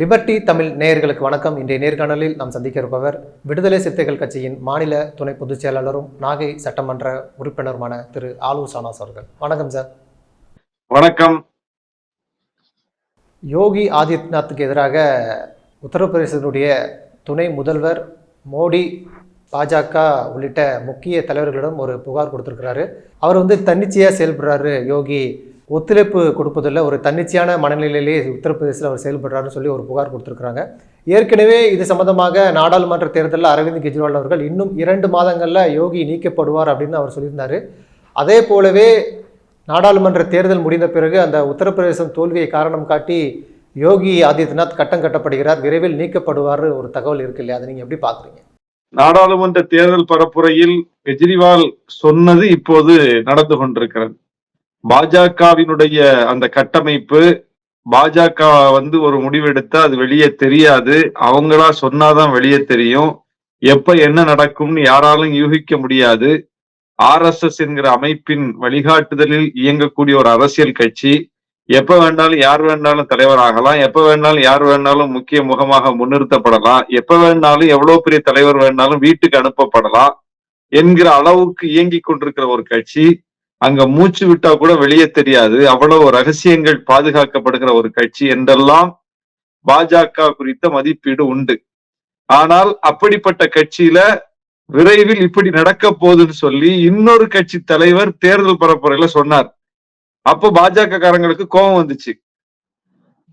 Liberty Tamil நேயர்களுக்கு வணக்கம். இன்றைய நேர்காணலில் நாம் சந்திக்க இருப்பவர் விடுதலை சிறுத்தைகள் கட்சியின் மாநில துணை பொதுச் செயலாளரும் நாகை சட்டமன்ற உறுப்பினருமான திரு ஆலு சானாஸ் அவர்கள். வணக்கம் சார். வணக்கம். யோகி ஆதித்யநாத்துக்கு எதிராக உத்தரப்பிரதேசத்தினுடைய துணை முதல்வர் மோடி பாஜக உள்ளிட்ட முக்கிய தலைவர்களிடம் ஒரு புகார் கொடுத்திருக்கிறாரு. அவர் வந்து தன்னிச்சையாக செயல்படுறாரு யோகி. ஒத்துழைப்பு கொடுப்பதில் ஒரு தன்னிச்சையான மனநிலையிலே உத்தரப்பிரதேசத்தில் அவர் செயல்படுறாருன்னு சொல்லி ஒரு புகார் கொடுத்துருக்குறாங்க. ஏற்கனவே இது சம்பந்தமாக நாடாளுமன்ற தேர்தலில் அரவிந்த் கெஜ்ரிவால் அவர்கள் இன்னும் இரண்டு மாதங்களில் யோகி நீக்கப்படுவார் அப்படின்னு அவர் சொல்லியிருந்தார். அதே போலவே நாடாளுமன்ற தேர்தல் முடிந்த பிறகு அந்த உத்தரப்பிரதேசம் தோல்வியை காரணம் காட்டி யோகி ஆதித்யநாத் கட்டம் கட்டப்படுகிறார் விரைவில் நீக்கப்படுவார் ஒரு தகவல் இருக்கு இல்லையா? அதை நீங்கள் எப்படி பார்க்குறீங்க நாடாளுமன்ற தேர்தல் பரப்புரையில் கெஜ்ரிவால் சொன்னது இப்போது நடந்து கொண்டிருக்கிறது. பாஜகவினுடைய அந்த கட்டமைப்பு பாஜக வந்து ஒரு முடிவெடுத்தா அது வெளியே தெரியாது. அவங்களா சொன்னாதான் வெளியே தெரியும். எப்ப என்ன நடக்கும்னு யாராலும் யூகிக்க முடியாது. ஆர் எஸ் எஸ் என்கிற அமைப்பின் வழிகாட்டுதலில் இயங்கக்கூடிய ஒரு அரசியல் கட்சி. எப்ப வேணாலும் யார் வேணாலும் தலைவராகலாம் எப்ப வேணாலும் யார் வேணாலும் முக்கிய முகமாக முன்னிறுத்தப்படலாம். எப்ப வேணாலும் எவ்வளவு பெரிய தலைவர் வேணாலும் வீட்டுக்கு அனுப்பப்படலாம். என்கிற அளவுக்கு இயங்கிக் கொண்டிருக்கிற ஒரு கட்சி. அங்க மூச்சு விட்டா கூட வெளியே தெரியாது. அவ்வளவு ரகசியங்கள் பாதுகாக்கப்படுகிற ஒரு கட்சி என்றெல்லாம் பாஜக குறித்த மதிப்பீடு உண்டு. ஆனால் அப்படிப்பட்ட கட்சியில விரைவில் இப்படி நடக்க போகுதுன்னு சொல்லி இன்னொரு கட்சி தலைவர் தேர்தல் பரப்புரையில சொன்னார். அப்போ பாஜக காரங்களுக்கு கோபம் வந்துச்சு.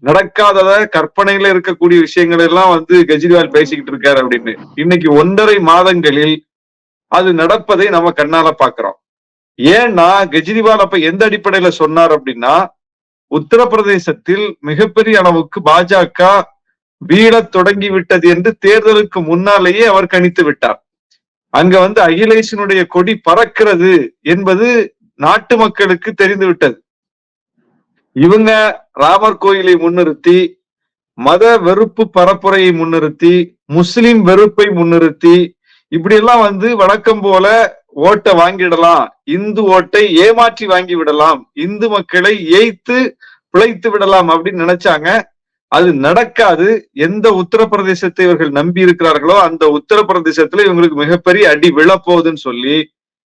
நடக்காதத கற்பனையில இருக்கக்கூடிய விஷயங்கள் எல்லாம் வந்து கெஜ்ரிவால் பேசிக்கிட்டு இருக்காரு அப்படின்னு. இன்னைக்கு ஒன்றரை மாதங்களில் அது நடப்பதை நம்ம கண்ணால பாக்குறோம். ஏன்னா கெஜ்ரிவால் அப்ப எந்த அடிப்படையில சொன்னார் அப்படின்னா உத்தரப்பிரதேசத்தில் மிகப்பெரிய அளவுக்கு பாஜக வீழத் தொடங்கி விட்டது என்று தேர்தலுக்கு முன்னாலேயே அவர் கணித்து விட்டார். அங்க வந்து அகிலேஷனுடைய கொடி பறக்கிறது என்பது நாட்டு மக்களுக்கு தெரிந்து விட்டது இவங்க ராமர் கோயிலை முன்னிறுத்தி மத வெறுப்பு பரப்புரையை முன்னிறுத்தி முஸ்லிம் வெறுப்பை முன்னிறுத்தி இப்படி எல்லாம் வந்து வழக்கம் போல ஓட்டை வாங்கிடலாம். இந்து ஓட்டை ஏமாற்றி வாங்கி விடலாம். இந்து மக்களை ஏய்த்து பிழைத்து விடலாம் அப்படின்னு நினைச்சாங்க. அது நடக்காது. எந்த உத்தரப்பிரதேசத்தை இவர்கள் நம்பி இருக்கிறார்களோ அந்த உத்தரப்பிரதேசத்துல இவங்களுக்கு மிகப்பெரிய அடி விழப்போகுதுன்னு சொல்லி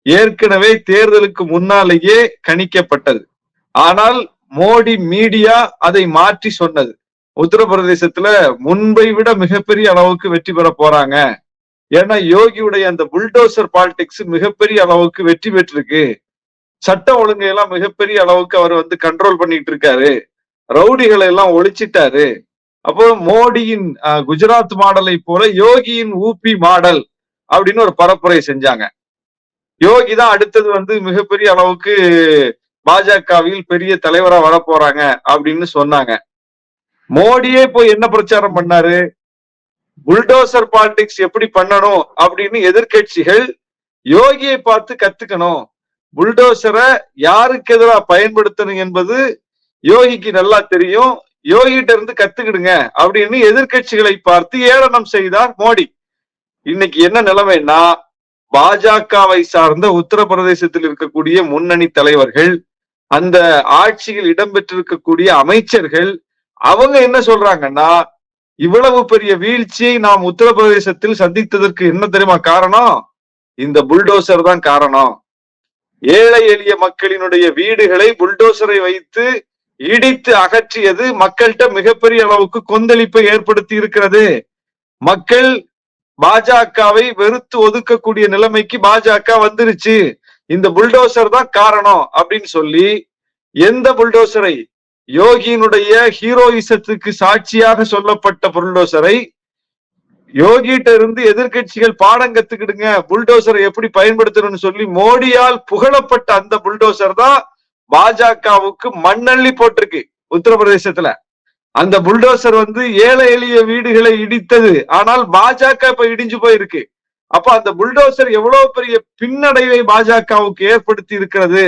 ஏற்கனவே தேர்தலுக்கு முன்னாலேயே கணிக்கப்பட்டது. ஆனால் மோடி மீடியா அதை மாற்றி சொன்னது. உத்தரப்பிரதேசத்துல முன்பை விட மிகப்பெரிய அளவுக்கு வெற்றி பெற போறாங்க. ஏன்னா யோகியுடைய அந்த புல்டோசர் பாலிடிக்ஸ் மிகப்பெரிய அளவுக்கு வெற்றி பெற்றிருக்கு. சட்ட ஒழுங்கை எல்லாம் மிகப்பெரிய அளவுக்கு அவர் வந்து கண்ட்ரோல் பண்ணிட்டு இருக்காரு. ரவுடிகளை எல்லாம் ஒழிச்சிட்டாரு. அப்போ மோடியின் குஜராத் மாடலை போல யோகியின் ஊபி மாடல் அப்படின்னு ஒரு பரப்புரை செஞ்சாங்க. யோகி தான் அடுத்தது வந்து மிகப்பெரிய அளவுக்கு பாஜகவில் பெரிய தலைவரா வரப்போறாங்க அப்படின்னு சொன்னாங்க. மோடியே போய் என்ன பிரச்சாரம் பண்ணாரு? புல்டோசர் பாலிடிக்ஸ் எப்படி பண்ணணும் அப்படின்னு எதிர்க்கட்சிகள் யோகியை பார்த்து கத்துக்கணும். புல்டோசரை யாருக்கு எதிராக பயன்படுத்தணும் என்பது யோகிக்கு நல்லா தெரியும். யோகிட்ட இருந்து கத்துக்கிடுங்க அப்படின்னு எதிர்க்கட்சிகளை பார்த்து ஏளனம் செய்தார் மோடி. இன்னைக்கு என்ன நிலைமைன்னா பாஜகவை சார்ந்த உத்தரப்பிரதேசத்தில் இருக்கக்கூடிய முன்னணி தலைவர்கள் அந்த ஆட்சியில் இடம்பெற்றிருக்கக்கூடிய அமைச்சர்கள் அவங்க என்ன சொல்றாங்கன்னா இவ்வளவு பெரிய வீழ்ச்சியை நாம் உத்தரப்பிரதேசத்தில் சந்தித்ததற்கு என்ன தெரியுமா காரணம்? இந்த புல்டோசர் தான் காரணம். ஏழை எளிய மக்களினுடைய வீடுகளை புல்டோசரை வைத்து இடித்து அகற்றியது மக்கள்கிட்ட மிகப்பெரிய அளவுக்கு கொந்தளிப்பை ஏற்படுத்தி இருக்கிறது. மக்கள் பாஜகவை வெறுத்து ஒதுக்கக்கூடிய நிலைமைக்கு பாஜக வந்துருச்சு. இந்த புல்டோசர் தான் காரணம் அப்படின்னு சொல்லி எந்த புல்டோசரை யோகியினுடைய ஹீரோயிசத்துக்கு சாட்சியாக சொல்லப்பட்ட புல்டோசரை யோகிட்ட இருந்து எதிர்க்கட்சிகள் பாடம் கத்துக்கிடுங்க புல்டோசரை எப்படி பயன்படுத்தணும்னு சொல்லி மோடியால் புகழப்பட்ட அந்த புல்டோசர் தான் பாஜகவுக்கு மண்ணள்ளி போட்டிருக்கு உத்தரப்பிரதேசத்துல. அந்த புல்டோசர் வந்து ஏழை எளிய வீடுகளை இடித்தது ஆனால் பாஜக இப்ப இடிஞ்சு போயிருக்கு. அப்ப அந்த புல்டோசர் எவ்வளவு பெரிய பின்னடைவை பாஜகவுக்கு ஏற்படுத்தி இருக்கிறது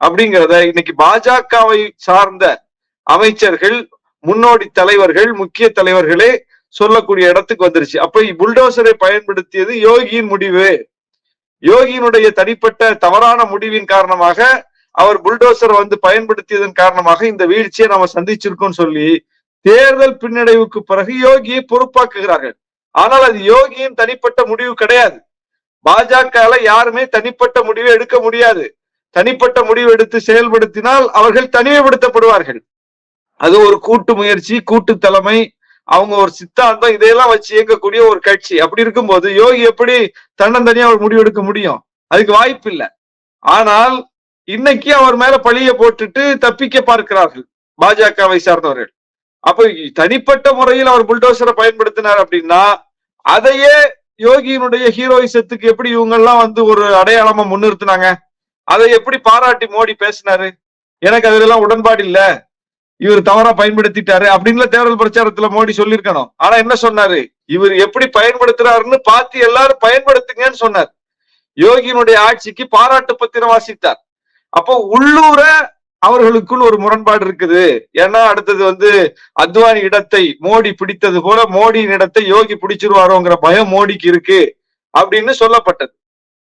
அப்படிங்கிறத இன்னைக்கு பாஜகவை சார்ந்த அமைச்சர்கள் முன்னோடி தலைவர்கள் முக்கிய தலைவர்களே சொல்லக்கூடிய இடத்துக்கு வந்துருச்சு. அப்ப புல்டோசரை பயன்படுத்தியது யோகியின் முடிவு. யோகியினுடைய தனிப்பட்ட தவறான முடிவின் காரணமாக அவர் புல்டோசர் வந்து பயன்படுத்தியதன் காரணமாக இந்த வீழ்ச்சியை நம்ம சந்திச்சிருக்கோம்னு சொல்லி தேர்தல் பின்னடைவுக்கு பிறகு யோகியை பொறுப்பாக்குகிறார்கள். ஆனால் அது யோகியின் தனிப்பட்ட முடிவு கிடையாது. பாஜகல யாருமே தனிப்பட்ட முடிவை எடுக்க முடியாது. தனிப்பட்ட முடிவு எடுத்து செயல்படுத்தினால் அவர்கள் தனிமைப்படுத்தப்படுவார்கள். அது ஒரு கூட்டு முயற்சி கூட்டு தலைமை. அவங்க ஒரு சித்தாந்தம் இதையெல்லாம் வச்சு இயங்கக்கூடிய ஒரு கட்சி. அப்படி இருக்கும்போது யோகி எப்படி தன்னந்தனியா அவர் முடிவெடுக்க முடியும்? அதுக்கு வாய்ப்பு இல்லை. ஆனால் இன்னைக்கு அவர் மேல பழிய போட்டுட்டு தப்பிக்க பார்க்கிறார்கள் பாஜகவை சார்ந்தவர்கள். அப்ப தனிப்பட்ட முறையில் அவர் புல்டோசரை பயன்படுத்தினார் அப்படின்னா அதையே யோகியினுடைய ஹீரோயிசத்துக்கு எப்படி இவங்க எல்லாம் வந்து ஒரு அடையாளமா முன்னிறுத்தினாங்க? அதை எப்படி பாராட்டி மோடி பேசினாரு? எனக்கு அதுல உடன்பாடு இல்லை. இவர் தவறா பயன்படுத்திட்டாரு அப்படின்னு தேர்தல் பிரச்சாரத்துல மோடி சொல்லியிருக்கணும். ஆனா என்ன சொன்னாரு? இவர் எப்படி பயன்படுத்துறாருன்னு பார்த்து எல்லாரும் பயன்படுத்துங்கன்னு சொன்னார். யோகியினுடைய ஆட்சிக்கு பாராட்டு பத்திரம் வாசித்தார். அப்போ உள்ளூர அவர்களுக்குள் ஒரு முரண்பாடு இருக்குது. ஏன்னா அடுத்தது வந்து அத்வானி இடத்தை மோடி பிடித்தது போல மோடியின் இடத்தை யோகி பிடிச்சிருவாரோங்கிற பயம் மோடிக்கு இருக்கு அப்படின்னு சொல்லப்பட்டது.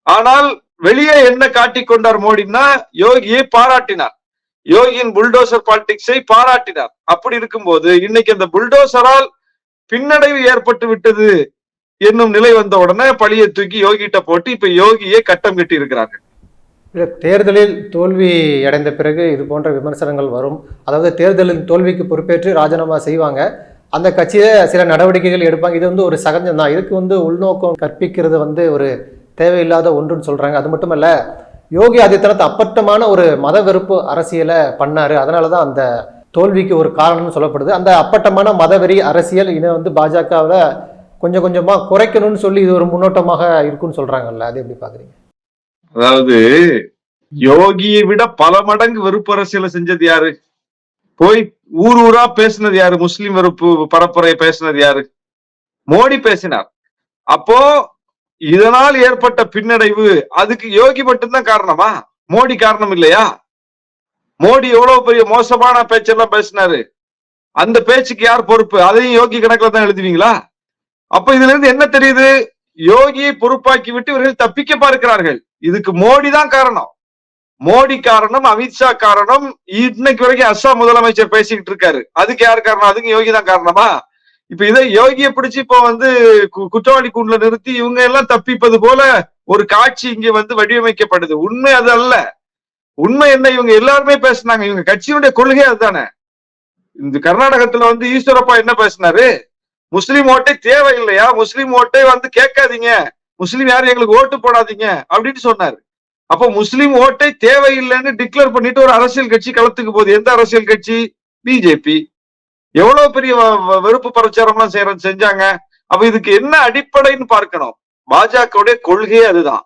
ஆனால் வெளியே என்ன காட்டிக் கொண்டார் மோடினா யோகியை பாராட்டினார். யோகியின் புல்டோசர் பாலிடிக்ஸை பாராட்டினார். அப்படி இருக்கும்போது இன்னைக்கு அந்த புல்டோசரால் பின்னடைவு ஏற்பட்டு விட்டது என்னும் நிலை வந்த உடனே பழியை தூக்கி யோகிட்ட போட்டு இப்ப யோகியே கட்டம் கட்டி இருக்கிறார்கள். தேர்தலில் தோல்வி அடைந்த பிறகு இது போன்ற விமர்சனங்கள் வரும். அதாவது தேர்தலில் தோல்விக்கு பொறுப்பேற்று ராஜினாமா செய்வாங்க. அந்த கட்சியில சில நடவடிக்கைகள் எடுப்பாங்க. இது வந்து ஒரு சகஜம் தான் இதுக்கு வந்து உள்நோக்கம் கற்பிக்கிறது வந்து ஒரு தேவையில்லாத ஒன்றுன்னு சொல்றாங்க. அது மட்டுமல்ல யோகி ஆதித்யநாத் அப்பட்டமான ஒரு மத வெறுப்பு அரசியலை பண்ணார். அதனால தான் அந்த தோல்விக்கு ஒரு காரணம்னு சொல்லப்படுது. அந்த அப்பட்டமான மதவெறி அரசியல் இதை வந்து பாஜகவில் கொஞ்சம் கொஞ்சமாக குறைக்கணும்னு சொல்லி இது ஒரு முன்னோட்டமாக இருக்குன்னு சொல்கிறாங்கல்ல அது எப்படி பார்க்குறீங்க அதாவது யோகியை விட பல மடங்கு வெறுப்பு அரசியலை செஞ்சது யாரு? போய் ஊர் ஊரா பேசினது யாரு? முஸ்லிம் வெறுப்பு பரப்புரையை பேசினது யாரு? மோடி பேசினார். அப்போ இதனால் ஏற்பட்ட பின்னடைவு அதுக்கு யோகி மட்டும்தான் காரணமா? மோடி காரணம் இல்லையா? மோடி எவ்வளவு பெரிய மோசமான பேச்செல்லாம் பேசினாரு. அந்த பேச்சுக்கு யார் பொறுப்பு? அதையும் யோகி கணக்குல தான் எழுதுவீங்களா? அப்ப இதுல இருந்து என்ன தெரியுது? யோகியை பொறுப்பாக்கி விட்டு இவர்கள் தப்பிக்க பார்க்கிறார்கள். இதுக்கு மோடி தான் காரணம். மோடி காரணம் அமித்ஷா காரணம். இன்னைக்கு வரைக்கும் அஸ்ஸாம் முதலமைச்சர் பேசிக்கிட்டு இருக்காரு. அதுக்கு யார் காரணம்? அதுக்கு யோகி தான் காரணமா? இப்ப இதை யோகியை பிடிச்சு இப்போ வந்து கு- குற்றவாளி கூண்டுல நிறுத்தி இவங்க எல்லாம் தப்பிப்பது போல ஒரு காட்சி இங்க வந்து வடிவமைக்கப்படுது. உண்மை அது அல்ல. உண்மை என்ன? இவங்க எல்லாருமே பேசுனாங்க. இவங்க கட்சியினுடைய கொள்கை அதுதானே. இந்த கர்நாடகத்துல வந்து ஈஸ்வரப்பா என்ன பேசினாரு? முஸ்லீம் ஓட்டை தேவை இல்லையா முஸ்லீம் ஓட்டை வந்து கேட்காதீங்க. முஸ்லீம் யாரும் எங்களுக்கு ஓட்டு போடாதீங்க அப்படின்னு சொன்னாரு. அப்போ முஸ்லீம் ஓட்டை தேவையில்லைன்னு டிக்ளேர் பண்ணிட்டு ஒரு அரசியல் கட்சி களத்துக்கு போகுது. எந்த அரசியல் கட்சி? பிஜேபி எவ்வளவு பெரிய வ- வ- வெறுப்பு பிரச்சாரம்லாம் செய்ய செஞ்சாங்க? அப்ப இதுக்கு என்ன அடிப்படைன்னு பார்க்கணும். பாஜகவுடைய கொள்கையே அதுதான்.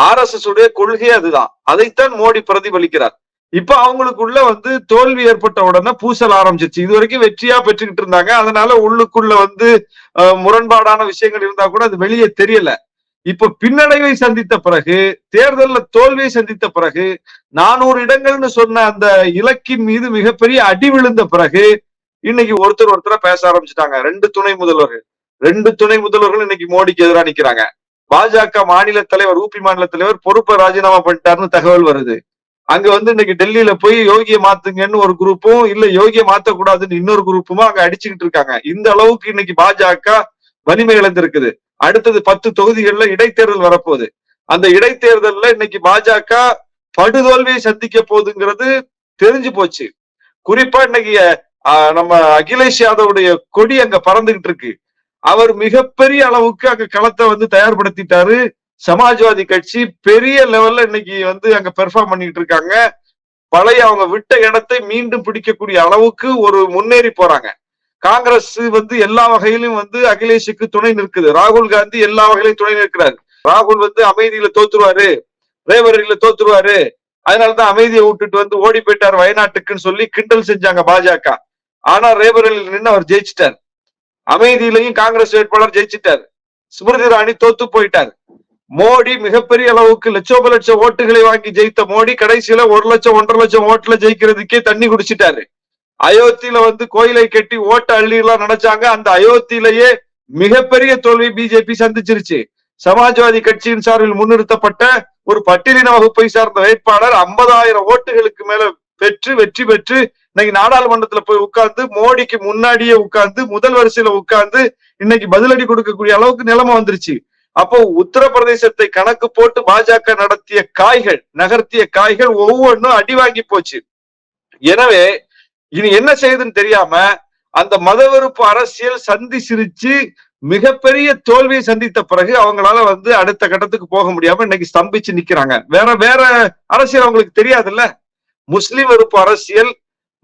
ஆர்எஸ்எஸ் உடைய கொள்கையே அதுதான். அதைத்தான் மோடி பிரதிபலிக்கிறார். இப்ப அவங்களுக்குள்ள வந்து தோல்வி ஏற்பட்ட உடனே பூசல் ஆரம்பிச்சிருச்சு. இது வரைக்கும் வெற்றியா பெற்றுக்கிட்டு இருந்தாங்க. அதனால உள்ளுக்குள்ள வந்து முரண்பாடான விஷயங்கள் இருந்தா கூட அது வெளியே தெரியல. இப்ப பின்னடைவை சந்தித்த பிறகு தேர்தல்ல தோல்வியை சந்தித்த பிறகு நானூறு இடங்கள்னு சொன்ன அந்த இலக்கின் மீது மிகப்பெரிய அடி விழுந்த பிறகு இன்னைக்கு ஒருத்தர் ஒருத்தர பேச ஆரம்பிச்சுட்டாங்க. ரெண்டு துணை முதல்வர்கள் ரெண்டு துணை முதல்வர்கள் இன்னைக்கு மோடிக்கு எதிராக நிக்கிறாங்க. பாஜக மாநில தலைவர் ஊபி மாநில தலைவர் பொறுப்பை ராஜினாமா பண்ணிட்டாருன்னு தகவல் வருது. அங்க வந்து இன்னைக்கு டெல்லியில போய் யோகியை மாத்துங்கன்னு ஒரு குரூப்பும் இல்ல யோகியை மாத்தக்கூடாதுன்னு இன்னொரு குரூப்புமா அங்க அடிச்சுக்கிட்டு இருக்காங்க. இந்த அளவுக்கு இன்னைக்கு பாஜக வலிமை இழந்திருக்குது. அடுத்தது பத்து தொகுதிகள்ல இடைத்தேர்தல் வரப்போகுது. அந்த இடைத்தேர்தல்ல இன்னைக்கு பாஜக படுதோல்வியை சந்திக்க போகுதுங்கிறது தெரிஞ்சு போச்சு. குறிப்பா இன்னைக்கு நம்ம அகிலேஷ் யாதவுடைய கொடி அங்க பறந்துகிட்டு இருக்கு. அவர் மிகப்பெரிய அளவுக்கு அங்க களத்தை வந்து தயார்படுத்திட்டாரு. சமாஜ்வாதி கட்சி பெரிய லெவல்ல இன்னைக்கு வந்து அங்க பெர்ஃபார்ம் பண்ணிட்டு இருக்காங்க. பழைய அவங்க விட்ட இடத்தை மீண்டும் பிடிக்கக்கூடிய அளவுக்கு ஒரு முன்னேறி போறாங்க. காங்கிரஸ் வந்து எல்லா வகையிலும் வந்து அகிலேஷுக்கு துணை நிற்குது. ராகுல் காந்தி எல்லா வகையிலும் துணை நிற்கிறார். ராகுல் வந்து அமைதியில தோத்துருவாரு. ரேவரியில தோத்துருவாரு. அதனாலதான் அமைதியை விட்டுட்டு வந்து ஓடி போயிட்டார் வயநாட்டுக்குன்னு சொல்லி கிண்டல் செஞ்சாங்க பாஜக. ஆனா ரேபரேலியில் நின்று அவர் ஜெயிச்சிட்டார். அமைதியிலையும் காங்கிரஸ் வேட்பாளர் ஜெயிச்சிட்டார். ஸ்மிருதி ராணி தோத்து போயிட்டார். மோடி மிகப்பெரிய அளவுக்கு லட்சோப லட்சம் ஓட்டுகளை வாங்கி ஜெயித்த மோடி கடைசியில ஒரு லட்சம் ஒன்றரை லட்சம் ஓட்டுல ஜெயிக்கிறதுக்கே தண்ணி குடிச்சிட்டாரு. அயோத்தியில வந்து கோயிலை கட்டி ஓட்ட அள்ளிலாம் நினைச்சாங்க. அந்த அயோத்தியிலேயே மிகப்பெரிய தோல்வி பிஜேபி சந்திச்சிருச்சு. சமாஜ்வாதி கட்சியின் சார்பில் முன்னிறுத்தப்பட்ட ஒரு பட்டியலின வகுப்பை சார்ந்த வேட்பாளர் ஐம்பதாயிரம் ஓட்டுகளுக்கு மேல பெற்று வெற்றி பெற்று இன்னைக்கு நாடாளுமன்றத்துல போய் உட்கார்ந்து மோடிக்கு முன்னாடியே உட்கார்ந்து முதல் வரிசையில உட்கார்ந்து இன்னைக்கு பதிலடி கொடுக்கக்கூடிய அளவுக்கு நிலைமை வந்துருச்சு. அப்போ உத்தரப்பிரதேசத்தை கணக்கு போட்டு பாஜக நடத்திய காய்கள் நகர்த்திய காய்கள் ஒவ்வொன்றும் அடி வாங்கி போச்சு. எனவே இனி என்ன செய்யுதுன்னு தெரியாம அந்த மதவெறுப்பு அரசியல் சந்தி சிரிச்சு மிகப்பெரிய தோல்வியை சந்தித்த பிறகு அவங்களால வந்து அடுத்த கட்டத்துக்கு போக முடியாம இன்னைக்கு ஸ்தம்பிச்சு நிக்கிறாங்க. வேற வேற அரசியல் அவங்களுக்கு தெரியாதுல்ல? முஸ்லிம் வெறுப்பு அரசியல்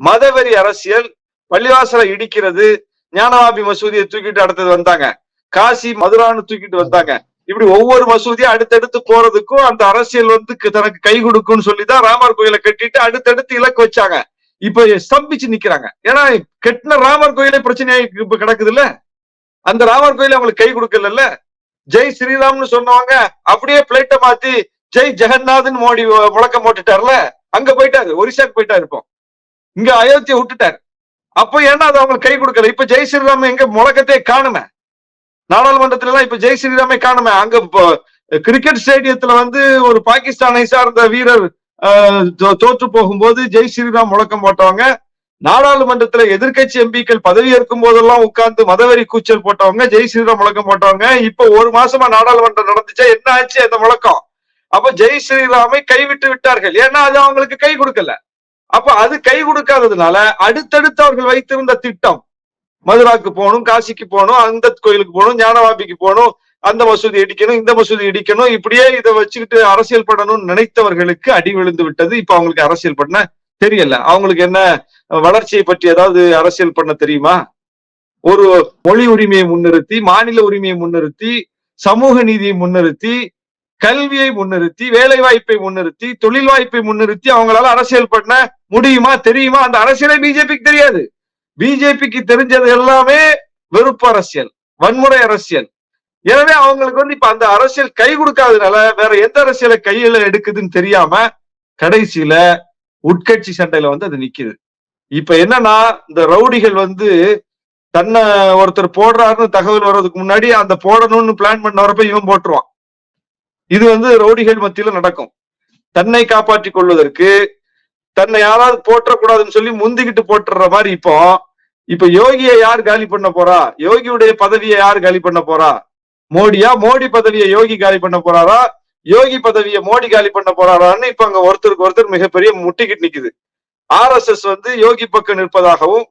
மதவெறி அரசியல் பள்ளிவாசலை இடிக்கிறது ஞானவாபி மசூதியை தூக்கிட்டு அடுத்தது வந்தாங்க. காசி மதுரான்னு தூக்கிட்டு வந்தாங்க. இப்படி ஒவ்வொரு மசூதியும் அடுத்தடுத்து போறதுக்கும் அந்த அரசியல் வந்து தனக்கு கை கொடுக்கும்னு சொல்லிதான் ராமர் கோயிலை கட்டிட்டு அடுத்தடுத்து இலக்கு வச்சாங்க. இப்ப ஸ்தம்பிச்சு நிக்கிறாங்க. ஏன்னா கெட்டின ராமர் கோயிலே பிரச்சனையா இப்ப கிடக்குது இல்ல அந்த ராமர் கோயில் அவங்களுக்கு கை கொடுக்கல ஜெய் ஸ்ரீராம்னு சொன்னவங்க அப்படியே பிளேட்டை மாத்தி ஜெய் ஜெகநாத்னு மோடி முழக்கம் போட்டுட்டார்ல? அங்க போயிட்டாரு ஒரிசாக்கு போயிட்டா இருப்போம் இங்க அயோத்தியை விட்டுட்டாரு. அப்போ ஏன்னா அது அவங்களுக்கு கை கொடுக்கல? இப்ப ஜெய் ஸ்ரீராம எங்க முழக்கத்தை காணுமே? நாடாளுமன்றத்துல எல்லாம் இப்ப ஜெய் ஸ்ரீராமே காணுமே? அங்க இப்போ கிரிக்கெட் ஸ்டேடியத்துல வந்து ஒரு பாகிஸ்தானை சார்ந்த வீரர் தோற்று போகும்போது ஜெய் ஸ்ரீராம் முழக்கம் போட்டவங்க நாடாளுமன்றத்துல எதிர்க்கட்சி எம்பிக்கள் பதவி ஏற்கும் போதெல்லாம் உட்கார்ந்து மதவெறி கூச்சல் போட்டவங்க ஜெய் ஸ்ரீராம் முழக்கம் போட்டவங்க இப்ப ஒரு மாசமா நாடாளுமன்றம் நடந்துச்சா? என்ன ஆச்சு அந்த முழக்கம்? அப்ப ஜெய் ஸ்ரீராமை கைவிட்டு விட்டார்கள். ஏன்னா அது அவங்களுக்கு கை கொடுக்கல. அப்ப அது கை கொடுக்காததுனால அடுத்தடுத்து அவர்கள் வைத்திருந்த திட்டம் மதுராக்கு போகணும் காசிக்கு போகணும் அந்த கோயிலுக்கு போகணும் ஞானவாபிக்கு போகணும் அந்த மசூதி இடிக்கணும் இந்த மசூதி இடிக்கணும் இப்படியே இதை வச்சுக்கிட்டு அரசியல் படணும்னு நினைத்தவர்களுக்கு அடி விழுந்து விட்டது. இப்ப அவங்களுக்கு அரசியல் பண்ண தெரியல. அவங்களுக்கு என்ன வளர்ச்சியை பற்றி ஏதாவது அரசியல் பண்ண தெரியுமா? ஒரு மொழி உரிமையை முன்னிறுத்தி மாநில உரிமையை முன்னிறுத்தி சமூக நீதியை முன்னிறுத்தி கல்வியை முன்னிறுத்தி வேலை வாய்ப்பை முன்னிறுத்தி தொழில் வாய்ப்பை முன்னிறுத்தி அவங்களால அரசியல் பண்ண முடியுமா தெரியுமா? அந்த அரசியலே பிஜேபிக்கு தெரியாது. பிஜேபிக்கு தெரிஞ்சது எல்லாமே வெறுப்பு அரசியல் வன்முறை அரசியல். எனவே அவங்களுக்கு வந்து இப்ப அந்த அரசியல் கை கொடுக்காதனால வேற எந்த அரசியலை கையில எடுக்குதுன்னு தெரியாம கடைசியில உட்கட்சி சண்டையில வந்து அது நிக்குது. இப்ப என்னன்னா இந்த ரவுடிகள் வந்து தன்னை ஒருத்தர் போடுறாருன்னு தகவல் வர்றதுக்கு முன்னாடி அந்த போடணும்னு பிளான் பண்ண வரப்ப இவன் போட்டுருவான். இது வந்து ரவுடிகள் மத்தியில நடக்கும். தன்னை காப்பாற்றிக் கொள்வதற்கு தன்னை யாராவது போற்றக்கூடாதுன்னு சொல்லி முந்திக்கிட்டு போட்டுற மாதிரி இப்போ இப்ப யோகியை யார் காலி பண்ண போறா? யோகியுடைய பதவியை யார் காலி பண்ண போறா? மோடியா? மோடி பதவியை யோகி காலி பண்ண போறாரா? யோகி பதவியை மோடி காலி பண்ண போறாரான்னு இப்ப அங்க ஒருத்தருக்கு ஒருத்தர் மிகப்பெரிய முட்டிக்கிட்டு நிக்குது. ஆர்எஸ்எஸ் வந்து யோகி பக்கம் நிற்பதாகவும்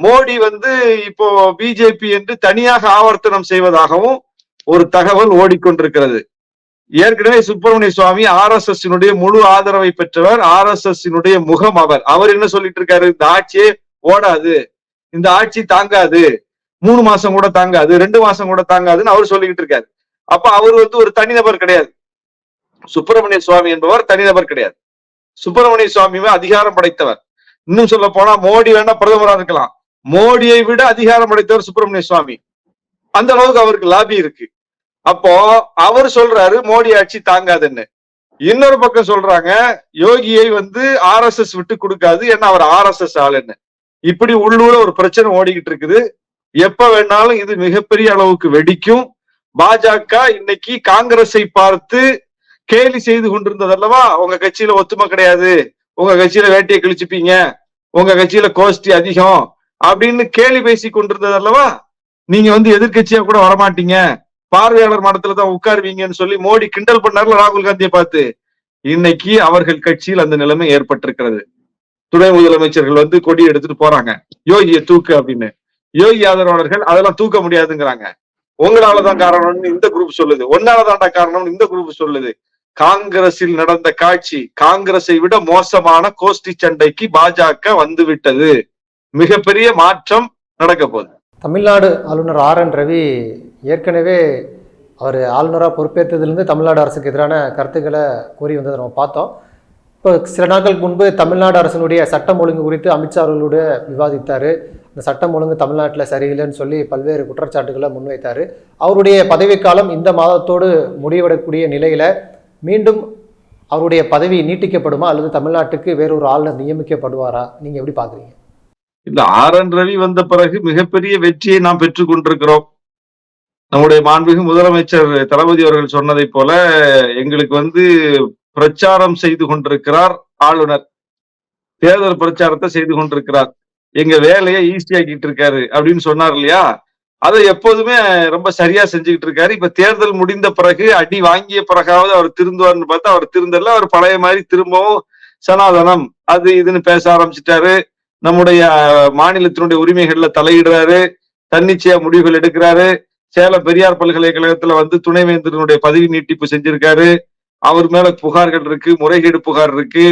மோடி வந்து இப்போ பிஜேபி என்று தனியாக ஆவர்த்தனம் செய்வதாகவும் ஒரு தகவல் ஓடிக்கொண்டிருக்கிறது. ஏற்கனவே Subramanian Swamy R S S முழு ஆதரவை பெற்றவர் ஆர் எஸ் எஸ் முகம் அவர். அவர் என்ன சொல்லிட்டு இருக்காரு? இந்த ஆட்சியே ஓடாது. இந்த ஆட்சி தாங்காது. மூணு மாசம் கூட தாங்காது. ரெண்டு மாசம் கூட தாங்காதுன்னு அவர் சொல்லிக்கிட்டு இருக்காரு. அப்ப அவர் வந்து ஒரு தனிநபர் கிடையாது. சுப்பிரமணிய சுவாமி என்பவர் தனிநபர் கிடையாது. சுப்பிரமணிய சுவாமி அதிகாரம் படைத்தவர். இன்னும் சொல்ல போனா மோடி வேணா பிரதமரா இருக்கலாம். மோடியை விட அதிகாரம் படைத்தவர் சுப்பிரமணிய சுவாமி. அந்த அளவுக்கு அவருக்கு லாபி இருக்கு. அப்போ அவர் சொல்றாரு மோடி ஆட்சி தாங்காதுன்னு. இன்னொரு பக்கம் சொல்றாங்க யோகியை வந்து ஆர் எஸ் எஸ் விட்டு கொடுக்காது ஏன்னா அவர் ஆர் எஸ் எஸ் ஆளுன்னு. இப்படி உள்ளூர ஒரு பிரச்சனை ஓடிக்கிட்டு இருக்குது. எப்ப வேணாலும் இது மிகப்பெரிய அளவுக்கு வெடிக்கும். பாஜக இன்னைக்கு காங்கிரஸை பார்த்து கேலி செய்து கொண்டிருந்தது அல்லவா? உங்க கட்சியில ஒத்துமை கிடையாது. உங்க கட்சியில வேட்டியை கிழிச்சுப்பீங்க. உங்க கட்சியில கோஷ்டி அதிகம். அப்படின்னு கேலி பேசி கொண்டிருந்தது அல்லவா? நீங்க வந்து எதிர்கட்சியா கூட வரமாட்டீங்க. பார்வையாளர் மடத்துல தான் உட்காருவீங்கன்னு சொல்லி மோடி கிண்டல் பண்ணார்ல ராகுல் காந்தியை பார்த்து. இன்னைக்கு அவர்கள் கட்சியில் அந்த நிலைமை ஏற்பட்டிருக்கிறது. துணை முதலமைச்சர்கள் வந்து கொடி எடுத்துட்டு போறாங்க. யோகியை தூக்கு அப்படின்னு. யோகி ஆதரவாளர்கள் அதெல்லாம் தூக்க முடியாதுங்கிறாங்க. உங்களாலதான் காரணம்னு இந்த குரூப் சொல்லுது. ஒன்னாலதான்டா காரணம்னு இந்த குரூப் சொல்லுது. காங்கிரஸில் நடந்த காட்சி காங்கிரஸை விட மோசமான கோஷ்டி சண்டைக்கு பாஜக வந்து விட்டது மிகப்பெரிய மாற்றம் நடக்க போகுது தமிழ்நாடு ஆளுநர் ஆர் என் ரவி ஏற்கனவே அவர் ஆளுநராக பொறுப்பேற்றதுலேருந்து தமிழ்நாடு அரசுக்கு எதிரான கருத்துக்களை கூறி வந்ததை நம்ம பார்த்தோம். இப்போ சில நாட்களுக்கு முன்பு தமிழ்நாடு அரசினுடைய சட்டம் ஒழுங்கு குறித்து அமித்ஷா அவர்களோட விவாதித்தார். இந்த சட்டம் ஒழுங்கு தமிழ்நாட்டில் சரியில்லைன்னு சொல்லி பல்வேறு குற்றச்சாட்டுகளை முன்வைத்தார். அவருடைய பதவிக்காலம் இந்த மாதத்தோடு முடிவடக்கூடிய நிலையில் மீண்டும் அவருடைய பதவி நீட்டிக்கப்படுமா அல்லது தமிழ்நாட்டுக்கு வேறொரு ஆளுநர் நியமிக்கப்படுவாரா? நீங்கள் எப்படி பார்க்குறீங்க? இல்லை ஆர் என் ரவி வந்த பிறகு மிகப்பெரிய வெற்றியை நாம் பெற்றுக்கொண்டிருக்கிறோம் நம்முடைய மாண்புமிகு முதலமைச்சர் தளபதி அவர்கள் சொன்னதை போல எங்களுக்கு வந்து பிரச்சாரம் செய்து கொண்டிருக்கிறார் ஆளுநர். தேர்தல் பிரச்சாரத்தை செய்து கொண்டிருக்கிறார். எங்க வேலையை ஈஸியாக்கிட்டு இருக்காரு அப்படின்னு சொன்னார் இல்லையா? அதை எப்போதுமே ரொம்ப சரியா செஞ்சுக்கிட்டு இருக்காரு. இப்ப தேர்தல் முடிந்த பிறகு அடி வாங்கிய பிறகாவது அவர் திருந்துவார்னு பார்த்தா அவர் திருந்தல அவர் பழைய மாதிரி திரும்பவும் சனாதனம் அது இதுன்னு பேச ஆரம்பிச்சிட்டாரு. நம்முடைய மாநிலத்தினுடைய உரிமைகள்ல தலையிடுறாரு. தன்னிச்சையா முடிவுகள் எடுக்கிறாரு. சேலம் பெரியார் பல்கலைக்கழகத்துல வந்து துணைவேந்தருடைய பதவி நீட்டிப்பு செஞ்சிருக்காரு. அவர் மேல புகார்கள் இருக்கு முறைகேடு புகார் இருக்கு.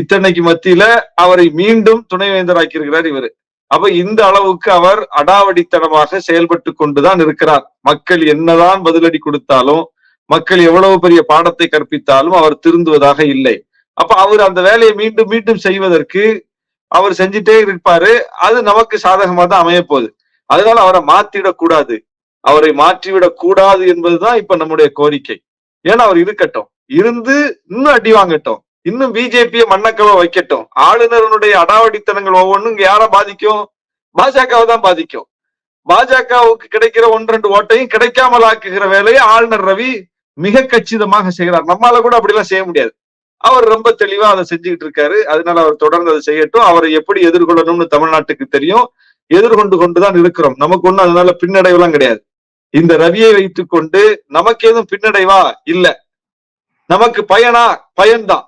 இத்தனைக்கு மத்தியில அவரை மீண்டும் துணைவேந்தர் இருக்கிறார் இவரு. அப்ப இந்த அளவுக்கு அவர் அடாவடித்தனமாக செயல்பட்டு கொண்டுதான் இருக்கிறார். மக்கள் என்னதான் பதிலடி கொடுத்தாலும் மக்கள் எவ்வளவு பெரிய பாடத்தை கற்பித்தாலும் அவர் திருந்துவதாக இல்லை. அப்ப அவர் அந்த வேலையை மீண்டும் மீண்டும் செய்வதற்கு அவர் செஞ்சுட்டே இருப்பாரு. அது நமக்கு சாதகமா தான் அமைய போகுது அதனால அவரை மாத்திடக்கூடாது. அவரை மாற்றிவிடக் கூடாது என்பதுதான் இப்ப நம்முடைய கோரிக்கை. ஏன்னா அவர் இருக்கட்டும். இருந்து இன்னும் அடி வாங்கட்டும். இன்னும் பிஜேபியை மண்ணக்கவ வைக்கட்டும். ஆளுநருடைய அடாவடித்தனங்கள் ஒவ்வொன்றும் இங்க யாரை பாதிக்கும்? பாஜகவை தான் பாதிக்கும். பாஜகவுக்கு கிடைக்கிற ஒன்று ரெண்டு ஓட்டையும் கிடைக்காமல் ஆக்குகிற வேலையை ஆளுநர் ரவி மிக கச்சிதமாக செய்கிறார். நம்மால கூட அப்படிலாம் செய்ய முடியாது. அவர் ரொம்ப தெளிவா அதை செஞ்சுக்கிட்டு இருக்காரு. அதனால அவர் தொடர்ந்து அதை செய்யட்டும். அவரை எப்படி எதிர்கொள்ளணும்னு தமிழ்நாட்டுக்கு தெரியும். எதிர்கொண்டு கொண்டுதான் இருக்கிறோம். நமக்கு ஒண்ணும் அதனால பின்னடைவுலாம் கிடையாது. இந்த ரவியை வைத்துக் கொண்டு நமக்கு எதுவும் பின்னடைவா? இல்ல. நமக்கு பயனா? பயன்தான்.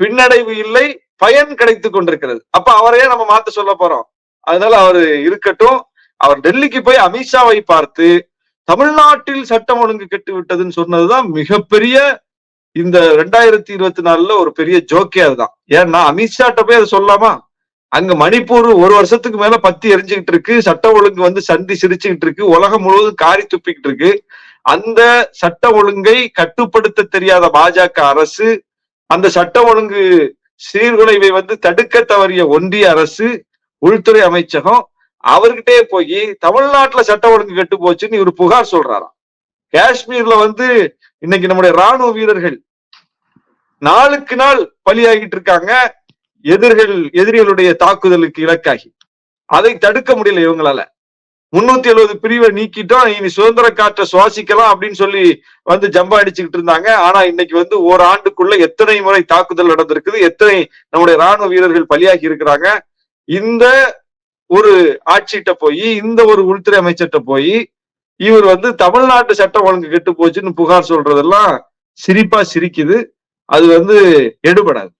பின்னடைவு இல்லை பயன் கிடைத்து கொண்டிருக்கிறது. அப்ப அவரையே நம்ம மாத்த சொல்ல போறோம். அதனால அவரு இருக்கட்டும். அவர் டெல்லிக்கு போய் அமித்ஷாவை பார்த்து தமிழ்நாட்டில் சட்டம் ஒழுங்கு கெட்டு விட்டதுன்னு சொன்னதுதான் மிகப்பெரிய இந்த ரெண்டாயிரத்தி இருபத்தி நாலுல ஒரு பெரிய ஜோக்கே அதுதான் ஏன்னா அமித்ஷாட்ட போய் அதை சொல்லாமா அங்க மணிப்பூர் ஒரு வருஷத்துக்கு மேல பத்தி எரிஞ்சுக்கிட்டு இருக்கு. சட்ட ஒழுங்கு வந்து சந்தி சிரிச்சுக்கிட்டு இருக்கு. உலகம் முழுவதும் காரி துப்பிக்கிட்டு இருக்கு. அந்த சட்ட ஒழுங்கை கட்டுப்படுத்த தெரியாத பாஜக அரசு அந்த சட்ட ஒழுங்கு சீர்குலைவை வந்து தடுக்க தவறிய ஒன்றிய அரசு உள்துறை அமைச்சகம் அவர்கிட்டே போய் தமிழ்நாட்டுல சட்ட ஒழுங்கு கெட்டு போச்சுன்னு இவர் புகார் சொல்றாராம். காஷ்மீர்ல வந்து இன்னைக்கு நம்முடைய ராணுவ வீரர்கள் நாளுக்கு நாள் பலியாகிட்டு இருக்காங்க. எதிர்கள் எதிரிகளுடைய தாக்குதலுக்கு இலக்காகி. அதை தடுக்க முடியல இவங்களால. முன்னூத்தி எழுபது பிரிவை நீக்கிட்டோம் இனி சுதந்திர காற்றை சுவாசிக்கலாம் அப்படின்னு சொல்லி வந்து ஜம்பா அடிச்சுக்கிட்டு இருந்தாங்க. ஆனா இன்னைக்கு வந்து ஓராண்டுக்குள்ள எத்தனை முறை தாக்குதல் நடந்திருக்குது எத்தனை நம்முடைய ராணுவ வீரர்கள் பலியாகி இருக்கிறாங்க. இந்த ஒரு ஆட்சிகிட்ட போய் இந்த ஒரு உள்துறை அமைச்சர்கிட்ட போய் இவர் வந்து தமிழ்நாட்டு சட்டம் ஒழுங்கு கெட்டு போச்சுன்னு புகார் சொல்றதெல்லாம் சிரிப்பா சிரிக்குது. அது வந்து எடுபடாது.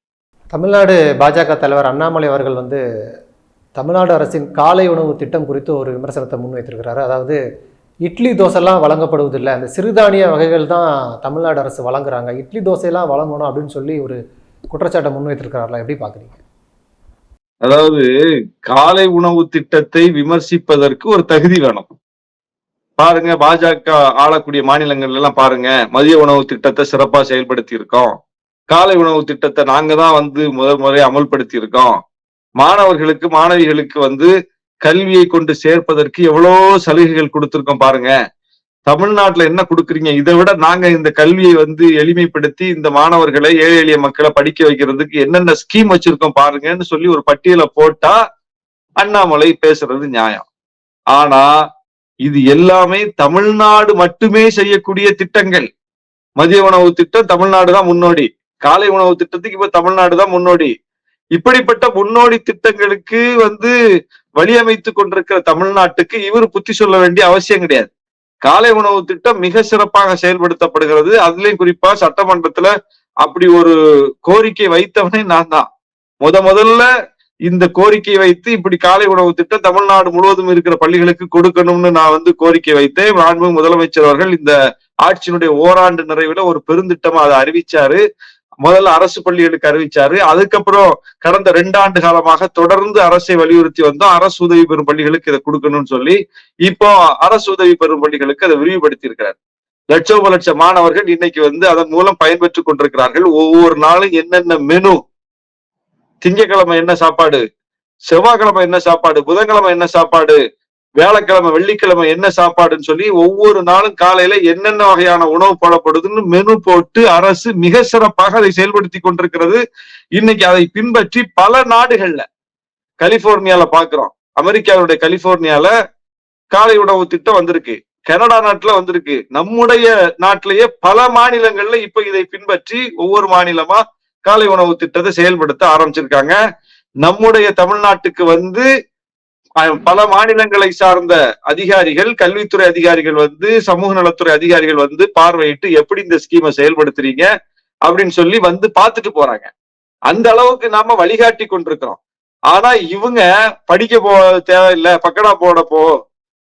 தமிழ்நாடு பாஜக தலைவர் அண்ணாமலை அவர்கள் வந்து தமிழ்நாடு அரசின் காலை உணவு திட்டம் குறித்து ஒரு விமர்சனத்தை முன்வைத்திருக்கிறாரு. அதாவது இட்லி தோசைலாம் வழங்கப்படுவதில்லை. அந்த சிறுதானிய வகைகள் தான் தமிழ்நாடு அரசு வழங்குறாங்க. இட்லி தோசையெல்லாம் வழங்கணும் அப்படின்னு சொல்லி ஒரு குற்றச்சாட்டை முன்வைத்திருக்கிறார்களா எப்படி பார்க்குறீங்க? அதாவது காலை உணவு திட்டத்தை விமர்சிப்பதற்கு ஒரு தகுதி வேணும். பாருங்க பாஜக ஆளக்கூடிய மாநிலங்கள்ல எல்லாம் பாருங்க மதிய உணவு திட்டத்தை சிறப்பா செயல்படுத்தி இருக்கோம் காலை உணவு திட்டத்தை நாங்க தான் வந்து முதல் முறை அமல்படுத்தி இருக்கோம் மாணவர்களுக்கு மாணவிகளுக்கு வந்து கல்வியை கொண்டு சேர்ப்பதற்கு எவ்வளோ சலுகைகள் கொடுத்துருக்கோம் பாருங்க. தமிழ்நாட்டுல என்ன கொடுக்குறீங்க? இதை விட நாங்க இந்த கல்வியை வந்து எளிமைப்படுத்தி இந்த மாணவர்களை ஏழை எளிய மக்களை படிக்க வைக்கிறதுக்கு என்னென்ன ஸ்கீம் வச்சிருக்கோம் பாருங்கன்னு சொல்லி ஒரு பட்டியலை போட்டா அண்ணாமலை பேசுறது நியாயம். ஆனா இது எல்லாமே தமிழ்நாடு மட்டுமே செய்யக்கூடிய திட்டங்கள். மதிய உணவு திட்டம் தமிழ்நாடு தான் முன்னோடி. காலை உணவு திட்டத்துக்கு இப்ப தமிழ்நாடு தான் முன்னோடி. இப்படிப்பட்ட முன்னோடி திட்டங்களுக்கு வந்து வழியமைத்து கொண்டிருக்கிற தமிழ்நாட்டுக்கு இவர் புத்தி சொல்ல வேண்டிய அவசியம் கிடையாது. காலை உணவு திட்டம் மிக சிறப்பாக செயல்படுத்தப்படுகிறது. அதுலயும் குறிப்பா சட்டமன்றத்துல அப்படி ஒரு கோரிக்கை வைத்தவனே நான் தான். முத முதல்ல இந்த கோரிக்கை வைத்து இப்படி காலை உணவு திட்டம் தமிழ்நாடு முழுவதும் இருக்கிற பள்ளிகளுக்கு கொடுக்கணும்னு நான் வந்து கோரிக்கை வைத்தேன். மாண்பு முதலமைச்சர் அவர்கள் இந்த ஆட்சியினுடைய ஓராண்டு நிறைவில ஒரு பெருந்திட்டமா அதை அறிவிச்சாரு. முதல்ல அரசு பள்ளிகளுக்கு அறிவிச்சாரு. அதுக்கப்புறம் கடந்த ரெண்டு ஆண்டு காலமாக தொடர்ந்து அரசை வலியுறுத்தி வந்தோம். அரசு உதவி பெறும் பள்ளிகளுக்கு இதை கொடுக்கணும்னு சொல்லி இப்போ அரசு உதவி பெறும் பள்ளிகளுக்கு அதை விரிவுபடுத்தி இருக்கிறார் லட்சோப லட்சம் மாணவர்கள் இன்னைக்கு வந்து அதன் மூலம் பயன்பெற்றுக் கொண்டிருக்கிறார்கள். ஒவ்வொரு நாளும் என்னென்ன மெனு? திங்கக்கிழமை என்ன சாப்பாடு? செவ்வாய்க்கிழமை என்ன சாப்பாடு? புதன்கிழமை என்ன சாப்பாடு? வியாழக்கிழமை வெள்ளிக்கிழமை என்ன சாப்பாடுன்னு சொல்லி ஒவ்வொரு நாளும் காலையில என்னென்ன வகையான உணவு போடப்படுதுன்னு மெனு போட்டு அரசு மிக சிறப்பாக அதை செயல்படுத்தி கொண்டிருக்கிறது. இன்னைக்கு அதை பின்பற்றி பல நாடுகள்ல கலிபோர்னியால பாக்குறோம். அமெரிக்காவுடைய கலிபோர்னியால காலை உணவு திட்டம் வந்திருக்கு. கனடா நாட்டுல வந்திருக்கு. நம்முடைய நாட்டிலேயே பல மாநிலங்கள்ல இப்ப இதை பின்பற்றி ஒவ்வொரு மாநிலமா காலை உணவு திட்டத்தை செயல்படுத்த ஆரம்பிச்சிருக்காங்க. நம்முடைய தமிழ்நாட்டுக்கு வந்து பல மாநிலங்களை சார்ந்த அதிகாரிகள் கல்வித்துறை அதிகாரிகள் வந்து சமூக நலத்துறை அதிகாரிகள் வந்து பார்வையிட்டு எப்படி இந்த ஸ்கீமை செயல்படுத்துறீங்க அப்படின்னு சொல்லி வந்து பார்த்துட்டு போறாங்க. அந்த அளவுக்கு நாம வழிகாட்டி கொண்டிருக்கிறோம். ஆனா இவங்க படிக்க போ தேவையில்லை பக்கடா போட போ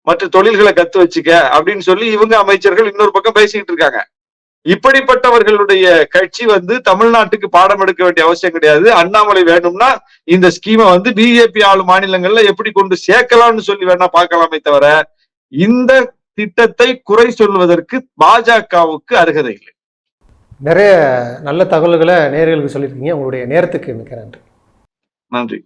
மற்ற தொழில்களை கத்து வச்சுக்க அப்படின்னு சொல்லி இவங்க அமைச்சர்கள் இன்னொரு பக்கம் பேசிக்கிட்டு இருக்காங்க. இப்படிப்பட்டவர்களுடைய கட்சி வந்து தமிழ்நாட்டுக்கு பாடம் எடுக்க வேண்டிய அவசியம் கிடையாது. அண்ணாமலை வேணும்னா இந்த ஸ்கீமை வந்து பிஜேபி ஆளும் மாநிலங்கள்ல எப்படி கொண்டு சேர்க்கலாம்னு சொல்லி வேணா பார்க்கலாமே தவிர இந்த திட்டத்தை குறை சொல்வதற்கு பாஜகவுக்கு அருகதை இல்லை. நிறைய நல்ல தகவல்களை நேயர்களுக்கு சொல்லியிருக்கீங்க. உங்களுடைய நேரத்துக்கு மிக்க நன்றி. நன்றி.